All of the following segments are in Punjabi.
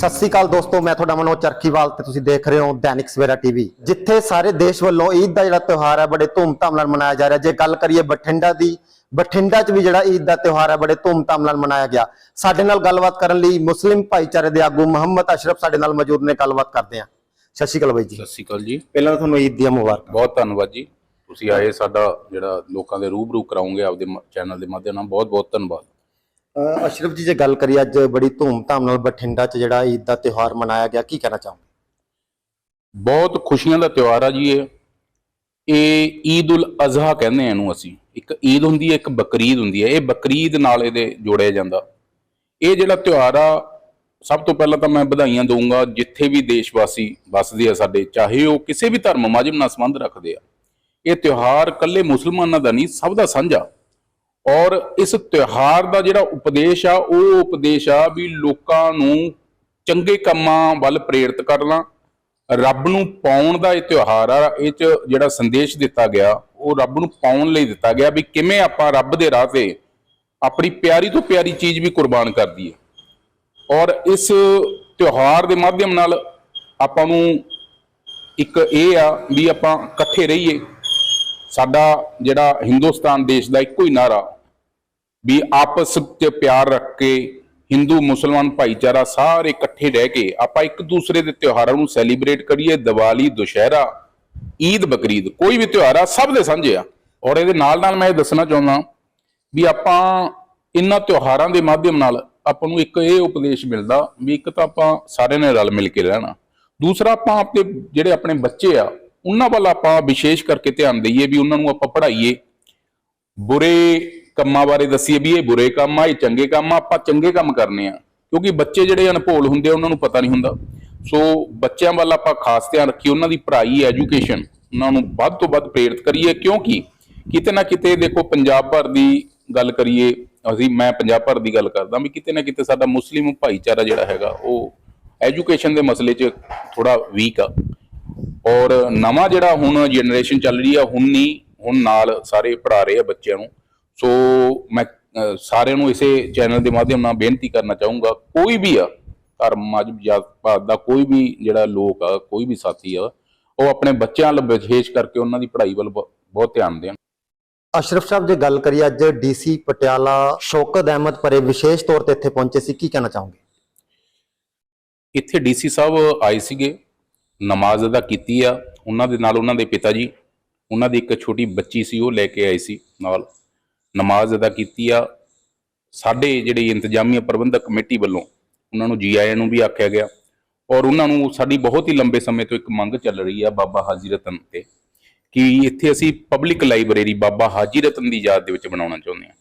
ਸਤਿ ਸ੍ਰੀ ਅਕਾਲ ਦੋਸਤੋ ਮੈਂ ਤੁਹਾਡਾ ਮਨੋਜ ਚਰਖੀਵਾਲ ਤੇ ਤੁਸੀਂ ਦੇਖ ਰਹੇ ਹੋ ਦੈਨਿਕ ਸਵੇਰਾ ਟੀਵੀ। ਜਿੱਥੇ ਸਾਰੇ ਦੇਸ਼ ਵੱਲੋਂ ਈਦ ਦਾ ਜਿਹੜਾ ਤਿਉਹਾਰ ਹੈ ਬੜੇ ਧੂਮਧਾਮ ਨਾਲ ਮਨਾਇਆ ਜਾ ਰਿਹਾ। ਜੇ ਗੱਲ ਕਰੀਏ ਬਠਿੰਡਾ ਦੀ ਬਠਿੰਡਾ 'ਚ ਵੀ ਜਿਹੜਾ ਈਦ ਦਾ ਤਿਉਹਾਰ ਹੈ ਬੜੇ ਧੂਮਧਾਮ ਨਾਲ ਮਨਾਇਆ ਗਿਆ। ਸਾਡੇ ਨਾਲ ਗੱਲਬਾਤ ਕਰਨ ਲਈ ਮੁਸਲਿਮ ਭਾਈਚਾਰੇ ਦੇ ਆਗੂ ਮੁਹੰਮਦ ਅਸ਼ਰਫ ਸਾਡੇ ਨਾਲ ਮੌਜੂਦ ਨੇ। ਗੱਲਬਾਤ ਕਰਦੇ ਹਾਂ। ਸਤਿ ਸ਼੍ਰੀ ਅਕਾਲ ਬਾਈ ਜੀ। ਸਤਿ ਸ਼੍ਰੀ ਅਕਾਲ ਜੀ। ਪਹਿਲਾਂ ਤੁਹਾਨੂੰ ਈਦ ਦੀਆਂ ਮੁਬਾਰਕਾਂ। ਬਹੁਤ ਧੰਨਵਾਦ ਜੀ। ਤੁਸੀਂ ਆਏ ਸਾਡਾ ਜਿਹੜਾ ਲੋਕਾਂ ਦੇ ਰੂਬਰੂ ਕਰਾਉਂਗੇ ਆਪਦੇ ਚੈਨਲ ਦੇ ਮਾਧਿਅਮ ਨਾਲ। ਬਹੁਤ ਬਹੁਤ ਧੰਨਵਾਦ। ਅਸ਼ਰਫ ਜੀ, ਜੇ ਗੱਲ ਕਰੀਏ ਅੱਜ ਬੜੀ ਧੂਮ ਧਾਮ ਨਾਲ ਬਠਿੰਡਾ 'ਚ ਜਿਹੜਾ ਈਦ ਦਾ ਤਿਉਹਾਰ ਮਨਾਇਆ ਗਿਆ, ਕੀ ਕਹਿਣਾ ਚਾਹੋਗੇ? ਬਹੁਤ ਖੁਸ਼ੀਆਂ ਦਾ ਤਿਉਹਾਰ ਆ ਜੀ ਇਹ। ਇਹ ਈਦ ਉਲ ਅਜ਼ਹਾ ਕਹਿੰਦੇ ਆ ਇਹਨੂੰ ਅਸੀਂ। ਇੱਕ ਈਦ ਹੁੰਦੀ ਹੈ, ਇੱਕ ਬਕਰੀਦ ਹੁੰਦੀ ਹੈ। ਇਹ ਬਕਰੀਦ ਨਾਲ ਇਹਦੇ ਜੋੜਿਆ ਜਾਂਦਾ। ਇਹ ਜਿਹੜਾ ਤਿਉਹਾਰ ਆ, ਸਭ ਤੋਂ ਪਹਿਲਾਂ ਤਾਂ ਮੈਂ ਵਧਾਈਆਂ ਦਊਂਗਾ, ਜਿੱਥੇ ਵੀ ਦੇਸ਼ ਵਾਸੀ ਵੱਸਦੇ ਆ ਸਾਡੇ, ਚਾਹੇ ਉਹ ਕਿਸੇ ਵੀ ਧਰਮ, ਮਾਝਮ ਨਾਲ ਸੰਬੰਧ ਰੱਖਦੇ ਆ। ਇਹ ਤਿਉਹਾਰ ਇਕੱਲੇ ਮੁਸਲਮਾਨਾਂ ਦਾ ਨਹੀਂ, ਸਭ ਦਾ ਸਾਂਝਾ। ਔਰ ਇਸ ਤਿਉਹਾਰ ਦਾ ਜਿਹੜਾ ਉਪਦੇਸ਼ ਆ, ਉਹ ਉਪਦੇਸ਼ ਆ ਵੀ ਲੋਕਾਂ ਨੂੰ ਚੰਗੇ ਕੰਮਾਂ ਵੱਲ ਪ੍ਰੇਰਿਤ ਕਰਨਾ, ਰੱਬ ਨੂੰ ਪਾਉਣ ਦਾ ਇਹ ਤਿਉਹਾਰ ਆ, ਇਹ ਚ ਜਿਹੜਾ ਸੰਦੇਸ਼ ਦਿੱਤਾ ਗਿਆ, ਉਹ ਰੱਬ ਨੂੰ ਪਾਉਣ ਲਈ ਦਿੱਤਾ ਗਿਆ ਵੀ ਕਿਵੇਂ ਆਪਾਂ ਰੱਬ ਦੇ ਰਾਹ ਤੇ ਆਪਣੀ ਪਿਆਰੀ ਤੋਂ ਪਿਆਰੀ ਚੀਜ਼ ਵੀ ਕੁਰਬਾਨ ਕਰ ਦਈਏ। ਔਰ ਇਸ ਤਿਉਹਾਰ ਦੇ ਮਾਧਿਅਮ ਨਾਲ ਆਪਾਂ ਨੂੰ ਇੱਕ ਇਹ ਆ ਵੀ ਆਪਾਂ ਇਕੱਠੇ ਰਹੀਏ ਸਾਡਾ ਜਿਹੜਾ ਹਿੰਦੁਸਤਾਨ ਦੇਸ਼ ਦਾ ਇੱਕੋ ਹੀ ਨਾਰਾ ਵੀ ਆਪਸ ਵਿੱਚ ਪਿਆਰ ਰੱਖ ਕੇ ਹਿੰਦੂ, ਮੁਸਲਮਾਨ ਭਾਈਚਾਰਾ ਸਾਰੇ ਇਕੱਠੇ ਰਹਿ ਕੇ ਆਪਾਂ ਇੱਕ ਦੂਸਰੇ ਦੇ ਤਿਉਹਾਰਾਂ ਨੂੰ ਸੈਲੀਬ੍ਰੇਟ ਕਰੀਏ, ਦੀਵਾਲੀ, ਦੁਸ਼ਹਿਰਾ, ਈਦ, ਬਕਰੀਦ, ਕੋਈ ਵੀ ਤਿਉਹਾਰ ਆ, ਸਭ ਦੇ ਸਾਂਝੇ ਆ। ਔਰ ਇਹਦੇ ਨਾਲ ਨਾਲ ਮੈਂ ਇਹ ਦੱਸਣਾ ਚਾਹੁੰਦਾ ਵੀ ਆਪਾਂ ਇਹਨਾਂ ਤਿਉਹਾਰਾਂ ਦੇ ਮਾਧਿਅਮ ਨਾਲ ਆਪਾਂ ਨੂੰ ਇੱਕ ਇਹ ਉਪਦੇਸ਼ ਮਿਲਦਾ ਵੀ ਇੱਕ ਤਾਂ ਆਪਾਂ ਸਾਰਿਆਂ ਨੇ ਰਲ ਮਿਲ ਕੇ ਰਹਿਣਾ। ਦੂਸਰਾ ਆਪਾਂ ਆਪਣੇ ਜਿਹੜੇ ਆਪਣੇ ਬੱਚੇ ਆ ਉਹਨਾਂ ਵੱਲ ਆਪਾਂ ਵਿਸ਼ੇਸ਼ ਕਰਕੇ ਧਿਆਨ ਦਈਏ ਵੀ ਉਹਨਾਂ ਨੂੰ ਆਪਾਂ ਪੜ੍ਹਾਈਏ। ਬੁਰੇ ਕੰਮਾਂ ਬਾਰੇ ਦੱਸੀਏ ਵੀ ਇਹ ਬੁਰੇ ਕੰਮ ਆ, ਇਹ ਚੰਗੇ ਕੰਮ ਆ, ਆਪਾਂ ਚੰਗੇ ਕੰਮ ਕਰਨੇ ਆ। ਕਿਉਂਕਿ ਬੱਚੇ ਜਿਹੜੇ ਅਨਭੋਲ ਹੁੰਦੇ ਆ, ਉਹਨਾਂ ਨੂੰ ਪਤਾ ਨਹੀਂ ਹੁੰਦਾ। ਸੋ ਬੱਚਿਆਂ ਵੱਲ ਆਪਾਂ ਖਾਸ ਧਿਆਨ ਰੱਖੀਏ, ਉਹਨਾਂ ਦੀ ਪੜ੍ਹਾਈ, ਐਜੂਕੇਸ਼ਨ, ਉਹਨਾਂ ਨੂੰ ਵੱਧ ਤੋਂ ਵੱਧ ਪ੍ਰੇਰਿਤ ਕਰੀਏ। ਕਿਉਂਕਿ ਕਿਤੇ ਨਾ ਕਿਤੇ ਦੇਖੋ, ਪੰਜਾਬ ਭਰ ਦੀ ਗੱਲ ਕਰੀਏ, ਅਸੀਂ, ਮੈਂ ਪੰਜਾਬ ਭਰ ਦੀ ਗੱਲ ਕਰਦਾ ਵੀ ਕਿਤੇ ਨਾ ਕਿਤੇ ਸਾਡਾ ਮੁਸਲਿਮ ਭਾਈਚਾਰਾ ਜਿਹੜਾ ਹੈਗਾ, ਉਹ ਐਜੂਕੇਸ਼ਨ ਦੇ ਮਸਲੇ 'ਚ ਥੋੜਾ ਵੀਕ ਆ। ਔਰ ਨਵਾਂ ਜਿਹੜਾ ਹੁਣ ਜਨਰੇਸ਼ਨ ਚੱਲ ਰਹੀ ਆ ਹੁਣ ਨਹੀਂ ਹੁਣ ਨਾਲ ਸਾਰੇ ਪੜਾ ਰਹੇ ਆ ਬੱਚਿਆਂ ਨੂੰ। ਸੋ ਮੈਂ ਸਾਰਿਆਂ ਨੂੰ ਇਸੇ ਚੈਨਲ ਦੇ ਮਾਧਿਅਮ ਨਾਲ ਬੇਨਤੀ ਕਰਨਾ ਚਾਹੂੰਗਾ ਕੋਈ ਵੀ ਆ ਧਰਮ ਮਜਬ ਜਾਤ ਪਾਤ ਦਾ ਕੋਈ ਵੀ ਜਿਹੜਾ ਲੋਕ ਆ ਕੋਈ ਵੀ ਸਾਥੀ ਆ ਉਹ ਆਪਣੇ ਬੱਚਿਆਂ ਵੱਲ ਵਿਸ਼ੇਸ਼ ਕਰਕੇ ਉਹਨਾਂ ਦੀ ਪੜ੍ਹਾਈ ਵੱਲ ਬਹੁਤ ਧਿਆਨ ਦੇਣ। ਅਸ਼ਰਫ ਸਾਹਿਬ ਜੇ ਗੱਲ ਕਰੀਏ ਅੱਜ ਡੀਸੀ ਪਟਿਆਲਾ ਸ਼ੌਕਤ ਅਹਿਮਦ ਪਰੇ ਵਿਸ਼ੇਸ਼ ਤੌਰ ਤੇ ਇੱਥੇ ਪਹੁੰਚੇ ਸੀ ਕੀ ਕਹਿਣਾ ਚਾਹੋਗੇ? ਇੱਥੇ ਡੀਸੀ ਸਾਹਿਬ ਆਏ ਸੀਗੇ। ਨਮਾਜ਼ ਅਦਾ ਕੀਤੀ ਆ, ਉਹਨਾਂ ਦੇ ਨਾਲ ਉਹਨਾਂ ਦੇ ਪਿਤਾ ਜੀ, ਉਹਨਾਂ ਦੀ ਇੱਕ ਛੋਟੀ ਬੱਚੀ ਸੀ, ਉਹ ਲੈ ਕੇ ਆਏ ਸੀ ਨਾਲ। ਨਮਾਜ਼ ਅਦਾ ਕੀਤੀ ਆ। ਸਾਡੇ ਜਿਹੜੇ ਇੰਤਜ਼ਾਮੀਆ ਪ੍ਰਬੰਧਕ ਕਮੇਟੀ ਵੱਲੋਂ ਉਹਨਾਂ ਨੂੰ ਜੀ ਆਇਆਂ ਨੂੰ ਵੀ ਆਖਿਆ ਗਿਆ ਔਰ ਉਹਨਾਂ ਨੂੰ ਸਾਡੀ ਬਹੁਤ ਹੀ ਲੰਬੇ ਸਮੇਂ ਤੋਂ ਇੱਕ ਮੰਗ ਚੱਲ ਰਹੀ ਆ ਬਾਬਾ ਹਾਜੀ ਰਤਨ ਤੇ ਕਿ ਇੱਥੇ ਅਸੀਂ ਪਬਲਿਕ ਲਾਇਬ੍ਰੇਰੀ ਬਾਬਾ ਹਾਜੀ ਰਤਨ ਦੀ ਯਾਦ ਦੇ ਵਿੱਚ ਬਣਾਉਣਾ ਚਾਹੁੰਦੇ ਹਾਂ।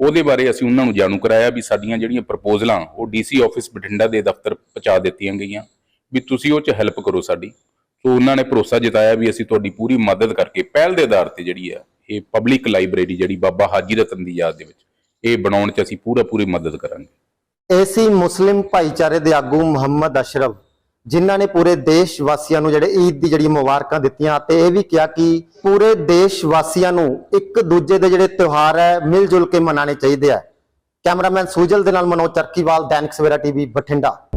ਉਹਦੇ ਬਾਰੇ ਅਸੀਂ ਉਹਨਾਂ ਨੂੰ ਜਾਣੂ ਕਰਾਇਆ ਵੀ ਸਾਡੀਆਂ ਜਿਹੜੀਆਂ ਪ੍ਰਪੋਜ਼ਲਾਂ ਉਹ ਡੀਸੀ ਆਫਿਸ ਬਠਿੰਡਾ ਦੇ ਦਫ਼ਤਰ ਪਹੁੰਚਾ ਦਿੱਤੀਆਂ ਗਈਆਂ। ਵੀ ਤੁਸੀਂ ਉਹ 'ਚ ਹੈਲਪ ਕਰੋ ਸਾਡੀ। ਸੋ ਉਹਨਾਂ ਨੇ ਭਰੋਸਾ ਜਤਾਇਆ ਵੀ ਅਸੀਂ ਤੁਹਾਡੀ ਪੂਰੀ ਮਦਦ ਕਰਕੇ, ਪਹਿਲ ਦੇ ਆਧਾਰ ਤੇ ਜਿਹੜੀ ਆ, ਇਹ ਪਬਲਿਕ ਲਾਇਬ੍ਰੇਰੀ ਜਿਹੜੀ ਬਾਬਾ ਹਾਜੀ ਰਤਨ ਦੀ ਯਾਦ ਦੇ ਵਿੱਚ, ਇਹ ਬਣਾਉਣ 'ਚ ਅਸੀਂ ਪੂਰਾ ਪੂਰੀ ਮਦਦ ਕਰਾਂਗੇ। ਇਹ ਮੁਸਲਿਮ ਭਾਈਚਾਰੇ ਦੇ ਆਗੂ ਮੁਹੰਮਦ ਅਸ਼ਰਫ, ਜਿਨ੍ਹਾਂ ਨੇ ਪੂਰੇ ਦੇਸ਼ ਵਾਸੀਆਂ ਨੂੰ ਜਿਹੜੇ ਈਦ ਦੀ ਜਿਹੜੀ ਮੁਬਾਰਕਾਂ ਦਿੱਤੀਆਂ ਤੇ ਇਹ ਵੀ ਕਿਹਾ ਕਿ ਪੂਰੇ ਦੇਸ਼ ਵਾਸੀਆਂ ਨੂੰ ਇੱਕ ਦੂਜੇ ਦੇ ਜਿਹੜੇ ਤਿਉਹਾਰ ਹੈ ਮਿਲ ਜੁਲ ਕੇ ਮਨਾਣੇ ਚਾਹੀਦੇ ਆ। ਕੈਮਰਾਮੈਨ ਸੂਜਲ ਦੇ ਨਾਲ ਮਨੋਜ ਚਰਕੀਵਾਲ ਦੈਨਿਕ ਸਵੇਰਾ ਟੀਵੀ, ਬਠਿੰਡਾ।